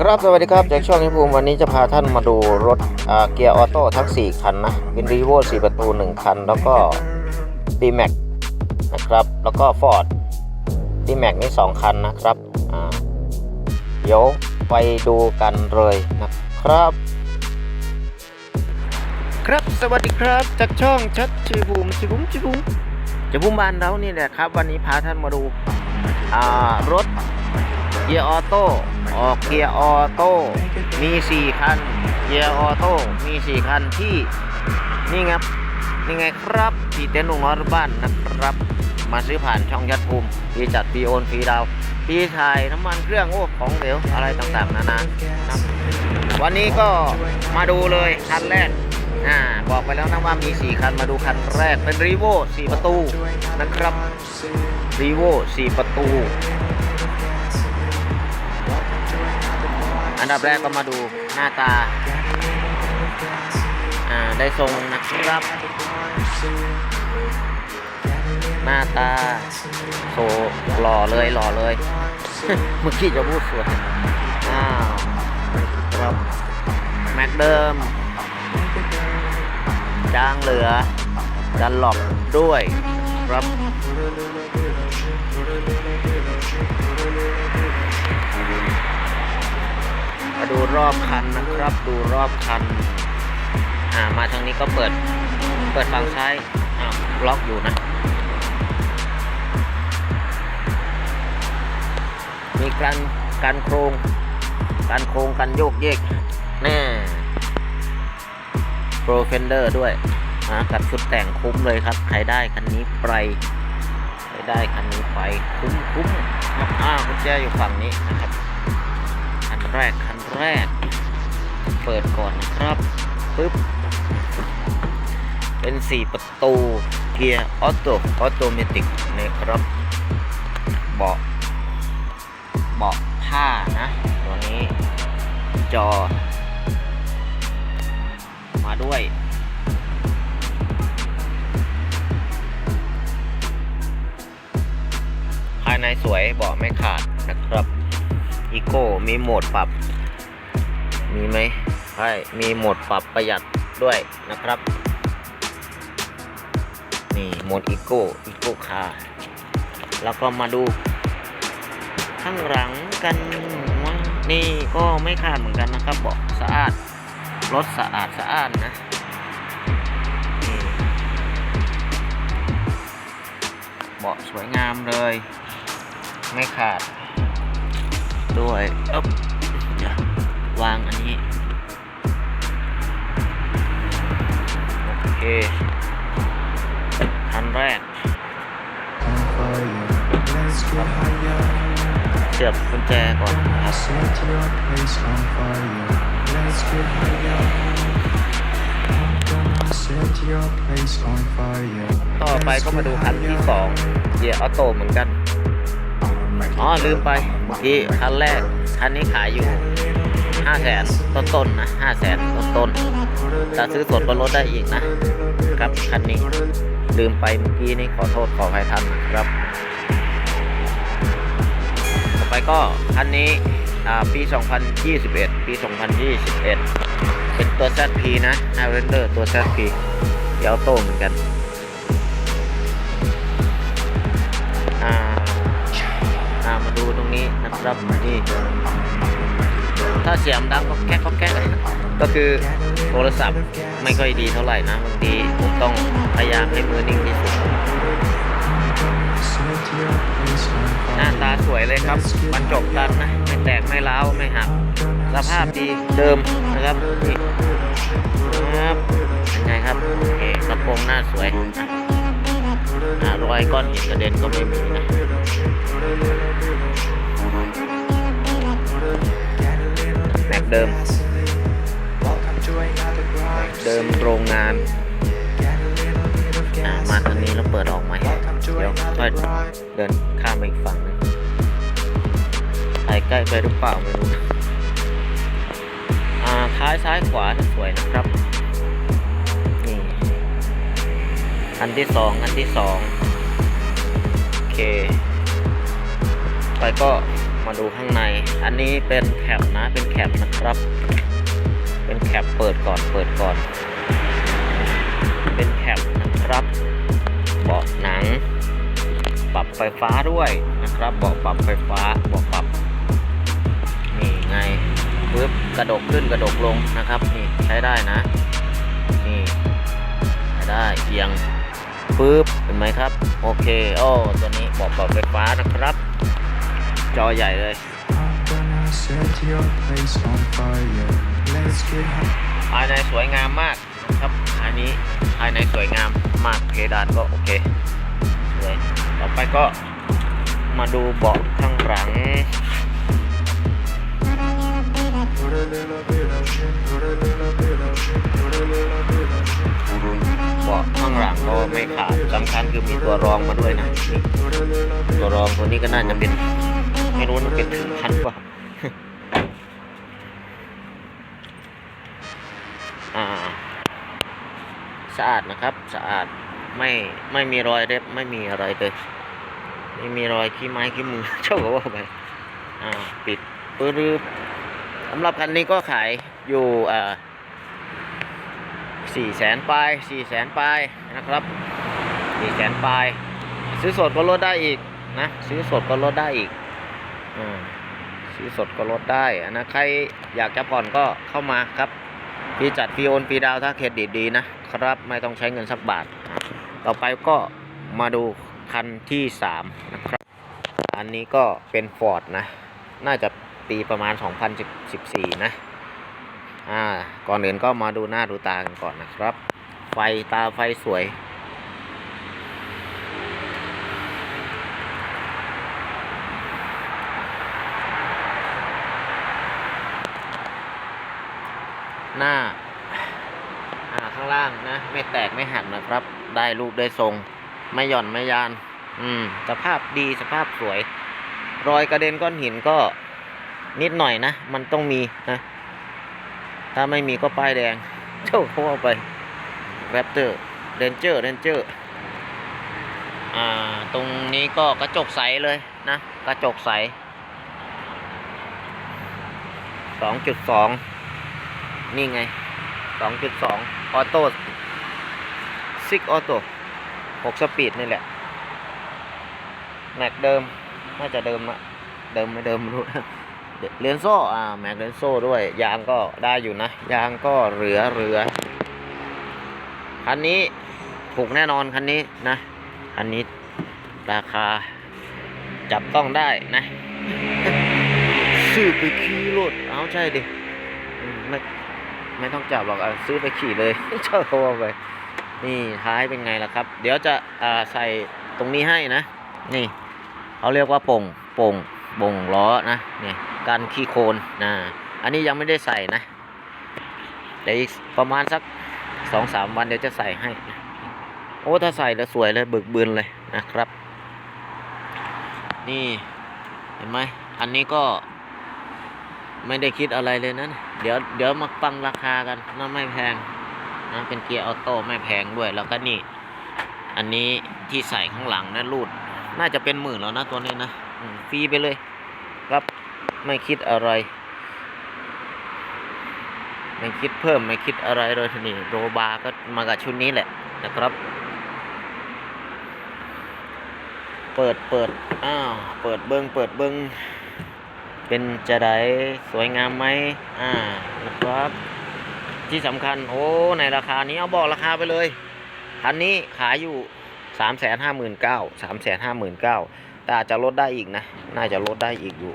ครับสวัสดีครับจากช่องนิภูมิวันนี้จะพาท่านมาดูรถเกียร์ออโต้ทั้ง 4 คันนะเป็นรีโว่4ประตู 1 คัน แล้วก็ d m a x นะครับ แล้วก็ Ford d m a x นี่ 2 คันนะครับเดี๋ยวไปดูกันเลยนะครับ ครับสวัสดีครับจากช่องชัดชีภูมชีภูมชีภูมิจะภูมบ้านเรานี่แหละครับ วันนี้พาท่านมาดูรถ เกียร์ออโต้ออกเกียร์ออโต้มี 4 คันเกียร์ออโต้มี 4 คันที่นี่ครับนี่ไงครับที่เต็นท์ลุงน้อยรบ้านนะครับ มาซื้อผ่านช่องยัดภูมิฟรีจัดฟรีโอนฟรีดาวฟรีถ่ายน้ำมันเครื่องโอ้ของเหลวอะไรต่างๆนานาครับวันนี้ก็มาดูเลยคันแรกอ่าบอกไปแล้วนะว่ามี 4 คันมาดูคันแรกเป็นรีโว4ประตูนะครับรีโว4ประตู อันดับแรกก็มาดูหน้าตา อ่า ได้ทรงนะครับ หน้าตาโซหล่อเลยหล่อเลย เมื่อกี้จะพูดสวย อ้าวครับแม็กเดิมจ้างเหลือดันหลบด้วยครับ ดูรอบคันนะครับ ดูรอบคัน อ่า มาทางนี้ก็เปิด เปิดฝั่งซ้าย อ้าว ล็อกอยู่นะ มีการการโครง การโครงการโยกเยก แน่ โปรเฟนเดอร์ด้วยนะกับชุดแต่งคุ้มเลยครับ ใครได้คันนี้ไปใครได้คันนี้ไปคุ้มคุ้มครับอ้าวกุญแจอยู่ฝั่งนี้นะครับคันแรกคัน แรก เปิดก่อนนะครับปึ๊บเป็น 4 ประตูเกียร์ออโต้ออโตเมติกนะครับ เบาะเบาะผ้านะ ตัวนี้จอ มาด้วยภายในสวยเบาะไม่ขาดนะครับ อีโก้มีโหมดปรับ มีไหมใช่มีโหมดปรับประหยัดด้วยนะครับ นี่โหมดอีโก้อีโก้คาแล้วก็มาดู ข้างหลังกันว่านี่ก็ไม่ขาดเหมือนกันนะครับเบาะสะอาดรถสะอาดสะอาดนะนี่เบาะสวยงามเลย ไม่ขาดด้วยอ๊บ วางอันนี้ โอเคคันแรก เสียบกุญแจก่อนครับต่อไปก็มาดูคันที่สองเกียร์ออโต้เหมือนกัน อ๋อ ลืมไปเมื่อกี้คันแรก คันนี้ขายอยู่ 5 0 0แสนต้นๆนนะ5 0 0แสนต้นๆถ้าซื้อสดก็ลดได้อีกนะครับคันนี้ ลืมไปเมื่อกี้นี่ขอโทษขออภัยท่านนะครับ ต่อไปก็คันนี้อ่าปี 2021 ปี 2021 เป็นตัว ZP นะ Highlander ตัว ZP เดี๋ยวโต้เหมือนกันมาดูตรงนี้นะครับนี่ ถ้าเสียงดังก็แก๊กก็แก๊กก็คือโทรศัพท์ไม่ค่อยดีเท่าไหร่นะบางทีผมต้องพยายามให้มือนิ่งที่สุดหน้าตาสวยเลยครับบรรจบกันนะไม่แตกไม่ร้าวไม่หักสภาพดีเดิมนะครับนี่ครับเป็นไงครับโอเคกระโปรงหน้าสวยรอยก้อนหินกระเด็นก็ไม่มีนะ เดิม เดิมโรงงานอ่ามาทางนี้แล้วเปิดออกไหมเดี๋ยวค่อยเดินข้ามไปอีกฝั่งนึงถ่ายใกล้ไปหรือเปล่าไม่รู้อ่าท้ายซ้ายขวาสวยนะครับ นี่อันที่สองอันที่สองโอเค ไปก็มาดูข้างใน อันนี้เป็น แคปนะ เป็นแคปนะครับ เป็นแคปเปิดก่อน เปิดก่อน เป็นแคปนะครับ เบาะหนัง ปรับไฟฟ้าด้วยนะครับ เบาะปรับไฟฟ้า เบาะปรับ นี่ไงปึ๊บกระดกขึ้นกระดกลงนะครับ นี่ใช้ได้นะ นี่ใช้ได้เอียงปึ๊บเห็นไหมครับ โอเค โอ้ ตัวนี้เบาะปรับไฟฟ้านะครับ จอใหญ่เลย set your place on fire. Let's get high. ภายในสวยงามมากนะครับอันนี้ภายในสวยงามมากเพดานก็โอเคสวยต่อไปก็มาดูเบาะข้างหลัง Put a little bit of shit, put a little bit of shit, put a little bit of shit, put a เบาะข้างหลังก็ไม่ขาดสำคัญคือมีตัวรองมาด้วยนะ put a little bit ตัวรองตัวนี้ก็น่าจะเป็นไม่รู้มันเป็นถึงพันกว่า อ่า สะอาดนะครับ สะอาดไม่ไม่มีรอยเล็บไม่มีอะไรเลยไม่มีรอยขี้ไม้ขี้มือเช่ากับว่าไปอ่าปิดปื้บสำหรับคันนี้ก็ขายอยู่อ่าสี่แสนปลายสี่แสนปลายนะครับสี่แสนปลายซื้อสดก็ลดได้อีกนะซื้อสดก็ลดได้อีกอซื้อสดก็ลดได้นะใครอยากจะผ่อนก็เข้ามาครับฟรีจัดฟรีโอนฟรีดาวถ้าเครดิตดีนะ ครับ ไม่ต้องใช้เงินสักบาท ต่อไปก็มาดูคันที่3นะครับ อันนี้ก็เป็นฟอร์ดนะ น่าจะปีประมาณ 2014 นะ อ่า ก่อนอื่นก็มาดูหน้าดูตากันก่อนนะครับ ไฟตาไฟสวย หน้า ล่างนะ ไม่แตกไม่หักนะครับ ได้รูปได้ทรง ไม่หย่อนไม่ยาน อืม สภาพดีสภาพสวย รอยกระเด็นก้อนหินก็นิดหน่อยนะ มันต้องมีนะ ถ้าไม่มีก็ป้ายแดง เจ้าเขาเอาไปแรปเตอร์เรนเจอร์เรนเจอร์อ่า ตรงนี้ก็กระจกใสเลยนะ กระจกใสสองจุดสองนี่ไง2.2ออ ออโต้ซิกออโต้6สปีดนี่แหละแม็กเดิม น่าจะเดิมอะเดิมไม่เดิมไม่รู้เลียนโซ่อ่าแม็กเลียนโซ่ด้วย ยางก็ได้อยู่นะ ยางก็เหลือเหลือคันนี้ถูกแน่นอนคันนี้นะคันนี้ราคาจับต้องได้นะซื้อไปขี่รถเอาใช่ดิไม่ ไม่ต้องจับหรอกอซื้อไปขี่เลยเช่าเขาเอาไป นี่ท้ายเป็นไงล่ะครับ เดี๋ยวจะอ่าใส่ตรงนี้ให้นะ นี่เขาเรียกว่าป่งป่งบ่งล้อนะนี่กันขี้โคลนนะอันนี้ยังไม่ได้ใส่นะเดี๋ยวอีกประมาณสักสองสามวันเดี๋ยวจะใส่ให้ โอ้ถ้าใส่แล้วสวยเลยบึกบืนเลยนะครับ นี่เห็นไหมอันนี้ก็ ไม่ได้คิดอะไรเลยนะเดี๋ยวเดี๋ยวมาฟังราคากันนะไม่แพงนะเป็นเกียร์ออโต้ไม่แพงด้วย แล้วก็นี่ อันนี้ที่ใส่ข้างหลังนะรูด น่าจะเป็นหมื่นแล้วนะตัวนี้นะฟรีไปเลยครับไม่คิดอะไร ไม่คิดเพิ่มไม่คิดอะไรเลยทีนี้โรบาร์ก็มากับชุดนี้แหละนะครับ เปิดเปิดอ้าวเปิดเบิงเปิดเบิง เป็นจะได้สวยงามไหมอ่านะครับที่สำคัญโอ้ในราคานี้เอาบอกราคาไปเลยคันนี้ขายอยู่สามแสนห้าหมื่นเก้าสามแสนห้าหมื่นเก้าแต่อาจจะลดได้อีกนะ น่าจะลดได้อีกอยู่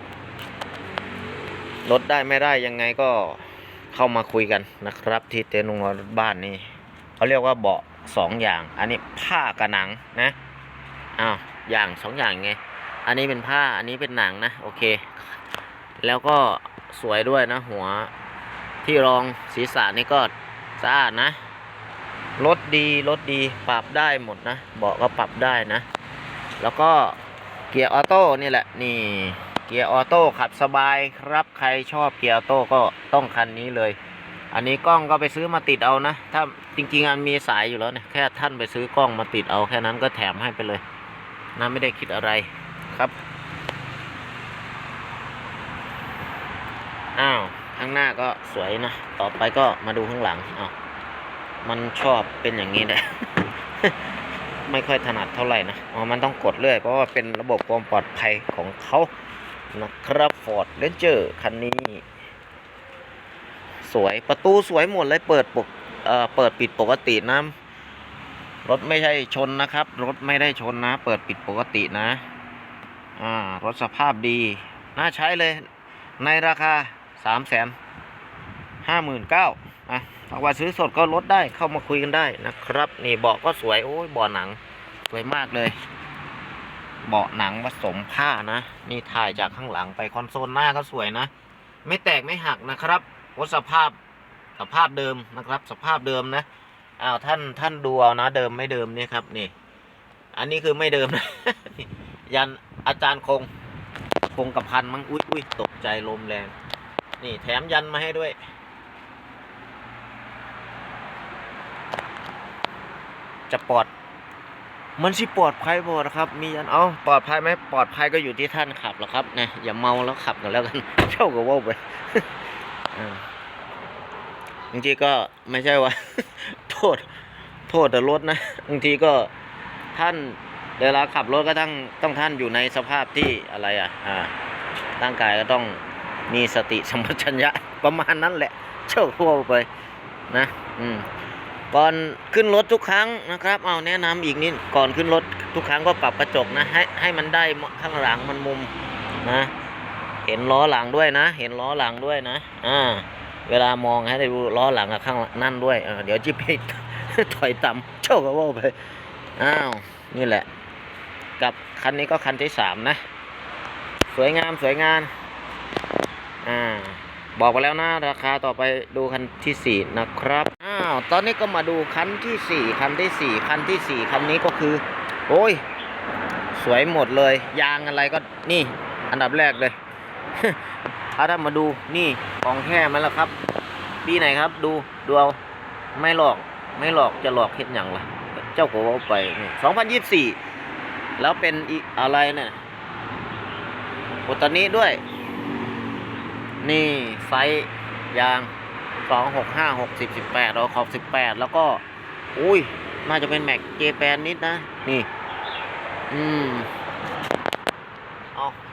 ลดได้ไม่ได้ยังไงก็เข้ามาคุยกันนะครับ ที่เต็นท์รงรถบ้านนี่เขาเรียกว่าเบาะสองอย่าง อันนี้ผ้ากับหนังนะอ้าวอย่างสองอย่างไง อันนี้เป็นผ้าอันนี้เป็นหนังนะ โอเค แล้วก็สวยด้วยนะ หัวที่รองศีรษะนี่ก็สะอาดนะรถดีรถดีปรับได้หมดนะเบาะก็ปรับได้นะ แล้วก็เกียร์ออโต้นี่แหละนี่เกียร์ออโต้ขับสบายครับใครชอบเกียร์ออโต้ก็ต้องคันนี้เลย อันนี้กล้องก็ไปซื้อมาติดเอานะ ถ้าจริงๆอันมีสายอยู่แล้วเนี่ยแค่ท่านไปซื้อ กล้องมาติดเอาแค่นั้นก็แถมให้ไปเลยนะไม่ได้คิดอะไรครับ อ้าว ข้างหน้าก็สวยนะ ต่อไปก็มาดูข้างหลังอ้าวมันชอบเป็นอย่างนี้แหละ ไม่ค่อยถนัดเท่าไหร่นะ อ๋อ มันต้องกดเรื่อย เพราะว่าเป็นระบบความปลอดภัยของเขานะครับ Ford Ranger คันนี้ สวย ประตูสวยหมดเลย เปิดปกเอ่อ เปิดปิดปกตินะ รถไม่ใช่ชนนะครับ รถไม่ได้ชนนะ เปิดปิดปกตินะ อ่า รถสภาพดี น่าใช้เลย ในราคา สามแสนห้าหมื่นเก้าอะถ้าว่าซื้อสดก็ลดได้เข้ามาคุยกันได้นะครับ นี่เบาะก็สวยโอ้ยเบาะหนัง สวยมากเลย เบาะหนังผสมผ้านะ นี่ถ่ายจากข้างหลังไปคอนโซลหน้าก็สวยนะ ไม่แตกไม่หักนะครับรถสภาพสภาพเดิมนะครับ สภาพเดิมนะอ้าวท่านท่านดูเอานะ เดิมไม่เดิมเนี่ยครับนี่ อันนี้คือไม่เดิมนะยันอาจารย์คง คงกระพันมั้งอุ้ยอุ้ยตกใจลมแรง นี่แถมยันมาให้ด้วย จะปลอด มันสิปลอดภัยบ่นะครับ มียันเอาปลอดภัยไหมปลอดภัยก็อยู่ที่ท่านขับแหละครับนะอย่าเมาแล้วขับกันแล้วกันเช่ากับว่าไปบางทีก็ไม่ใช่ว่า โทษ โทษแต่รถนะบางทีก็ท่านเวลาขับรถก็ต้องต้องท่านอยู่ในสภาพที่อะไรอะ อ่าร่างกายก็ต้อง มีสติสมปชัญญะประมาณนั้นแหละ เช่าทั่วไปนะอืมก่อนขึ้นรถทุกครั้งนะครับ เอาแนะนำอีกนิดก่อนขึ้นรถทุกครั้งก็ปรับกระจกนะให้ให้มันได้ข้างหลังมันมุมนะ เห็นล้อหลังด้วยนะ เห็นล้อหลังด้วยนะ อ่า เวลามองให้ได้ดูล้อหลังกับข้างนั่นด้วยเดี๋ยวจิบไปถอยต่ำเช่าก็ว่าไปอ้าวนี่แหละ กับคันนี้ก็คันที่สามนะ สวยงามสวยงาม อ่าบอกไปแล้วนะราคาต่อไปดูคันที่สี่นะครับอ้าวตอนนี้ก็มาดูคันที่สี่คันที่สี่คันที่สี่คันนี้ก็คือ โอ้ย สวยหมดเลย ยางอะไรก็นี่ อันดับแรกเลยถ้าท่านมาดูนี่ของแท้ไหมล่ะครับปีไหนครับ ดูดูเอาไม่หลอกไม่หลอกจะหลอกเห็นอย่างล่ะ เจ้าก็ว่าไปสองพันยี่สี่แล้วเป็นอีอะไรเนี่ยโอตานี้ด้วย นี่ไซส์ยางสองหกห้าหกสิบสิบแปดเราขอบสิบแปดแล้วก็ อุ้ยน่าจะเป็นแม็กเจแปนนิดนะ นี่ อืม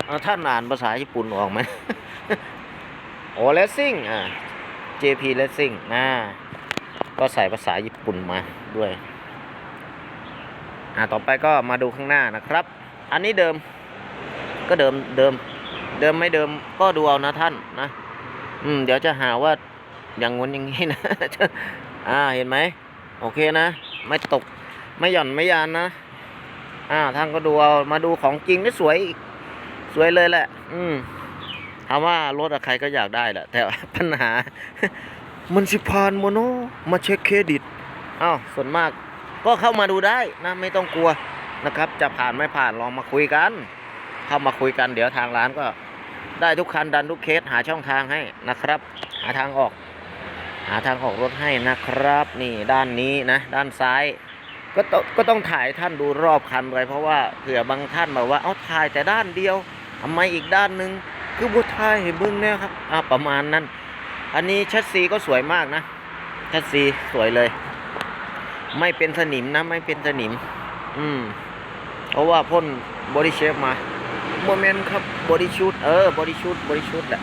เอาท่านอ่านภาษาญี่ปุ่นออกไหมโอ้เลสซิ่งอ่า JP Racing อ่าก็ใส่ภาษาญี่ปุ่นมาด้วย อ่าต่อไปก็มาดูข้างหน้านะครับ อันนี้เดิม ก็เดิมเดิม เดิมไม่เดิมก็ดูเอานะท่านนะ อืม เดี๋ยวจะหาว่าอย่างงู้นอย่างนี้นะ อ่าเห็นไหมโอเคนะ ไม่ตกไม่หย่อนไม่ยานนะ อ่าท่านก็ดูเอามาดูของจริงนี่สวยสวยเลยแหละ อืมถามว่ารถอะใครก็อยากได้แหละ แต่ปัญหา มันสิพานโมโนมาเช็คเครดิตอ้าวส่วนมากก็เข้ามาดูได้นะไม่ต้องกลัวนะครับ จะผ่านไม่ผ่านลองมาคุยกัน เข้ามาคุยกันเดี๋ยวทางร้านก็ ได้ทุกคันดันทุกเคสหาช่องทางให้นะครับ หาทางออก หาทางออกรถให้นะครับ นี่ด้านนี้นะ ด้านซ้าย ก็ต้องก็ต้องถ่ายท่านดูรอบคันไว้เพราะว่าเผื่อบางท่านบอกว่าเอาถ่ายแต่ด้านเดียวทำไมอีกด้านหนึ่งคือบุถ่ายให้เบิ่งแน่ครับอ่าประมาณนั้น อันนี้ชัดซีก็สวยมากนะชัดซีสวยเลย ไม่เป็นสนิมนะไม่เป็นสนิม อืมเพราะว่าพ่นบอดี้เชฟมา โมเมนต์ครับบอดี้ชูดเออบอดี้ชูดบอดี้ชูดแหละ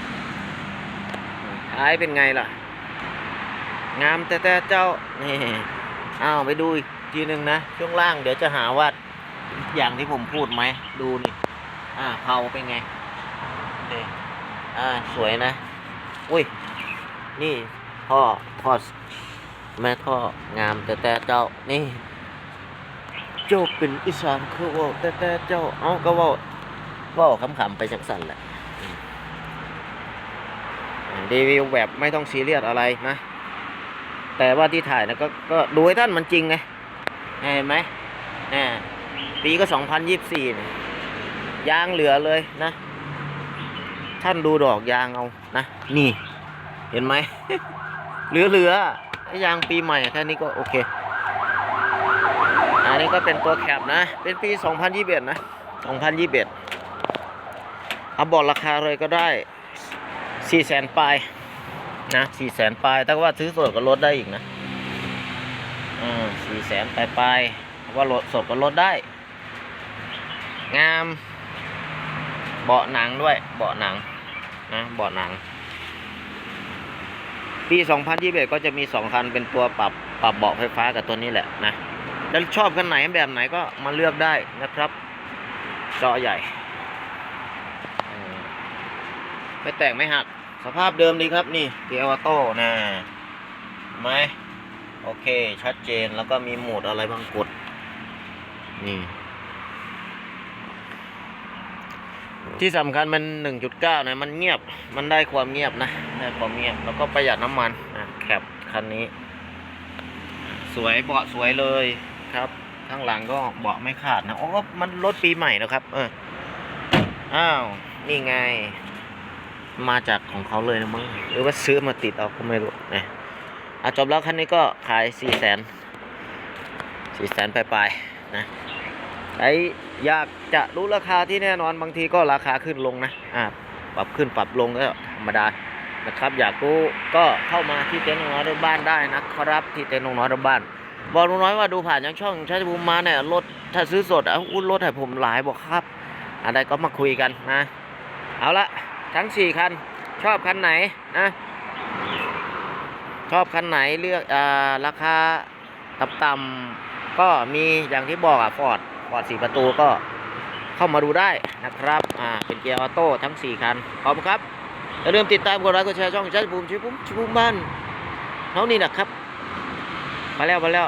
ท้ายเป็นไงล่ะ งามแต่แต่เจ้านี่อ้าวไปดูอีกทีหนึ่งนะ ช่วงล่างเดี๋ยวจะหาว่าอย่างที่ผมพูดไหม ดูนี่ อ่าเผาเป็นไงนี่อ่าสวยนะ อุ้ย นี่ท่อท่อแม่ท่องามแต่แต่เจ้านี่ เจ้าเป็นอีสานคือว่าแต่แต่เจ้า เอาก็ว่า ว่าขำๆไปจังสันแหละรีวิวแบบไม่ต้องซีเรียสอะไรนะ แต่ว่าที่ถ่ายนะก็ก็ดูให้ท่านมันจริงไงเห็นไหมปีก็สองพันยี่สิบสี่ยางเหลือเลยนะ ท่านดูดอกยางเอานะ นี่ เห็นไหมเหลือเหลือยางปีใหม่แค่นี้ก็โอเค อันนี้ก็เป็นตัวแคปนะ เป็นปี 2021 นะ 2021 เอาบอกราคาเลยก็ได้สี่แสนปลายนะสี่แสนปลายแต่ว่าซื้อสดก็ลดได้อีกนะอ่าสี่แสนปลายปลายว่าลดสดก็ลดได้ งาม เบาะหนังด้วย เบาะหนังนะเบาะหนัง ปี2021ก็จะมี2คันเป็นตัวปรับปรับเบาะไฟฟ้ากับตัวนี้แหละนะแล้วชอบคันไหนแบบไหนก็มาเลือกได้นะครับจอใหญ่อืม ไม่แตกไม่หัก สภาพเดิมดีครับนี่เกียร์ออโต้นะไหมโอเค ชัดเจนแล้วก็มีโหมดอะไรบางกด นี่ ที่สำคัญมัน 1.9 นะ มันเงียบมันได้ความเงียบนะ ได้ความเงียบ แล้วก็ประหยัดน้ำมันนะแคปคันนี้ สวยเบาะสวยเลยครับ ข้างหลังก็เบาะไม่ขาดนะ โอ้มันรถปีใหม่แล้วครับ เออ อ้าว นี่ไง มาจากของเขาเลยนะมั้งหรือว่าซื้อมาติดเอาก็ไม่รู้นะอะจบแล้วคันนี้ก็ขาย4 0 0 0 0 0 4 0 0 0 0ปลายๆนะไออยากจะรู้ราคาที่แน่นอนบางทีก็ราคาขึ้นลงนะอ่าปรับขึ้นปรับลงก็ธรรมดานะครับ อยากรู้ก็เข้ามาที่เต็นท์น้องน้อยบ้านได้นะครับ ที่เต็นท์น้องน้อยบ้าน บอกลุงน้อยว่าดูผ่านยังช่องชัยภูมิมาเนี่ยรถถ้าซื้อสดอะอุ้รถให้ผมหลายบอกครับ อะไรก็มาคุยกันนะ เอาละ ทั้งสี่คัน ชอบคันไหนนะชอบคันไหนเลือกอ่าราคาต่ำๆก็มีอย่างที่บอกอะฟอร์ดฟอร์ดสี่ประตูก็เข้ามาดูได้นะครับอ่าเป็นเกียร์ออโต้ทั้ง 4 คันขอบคุณครับอย่าลืมติดตามกดไลค์กดแชร์ช่องชัยภูมิชิบุ้มชิบุ้มบ้านเท่านี้นะครับ มาแล้วมาแล้ว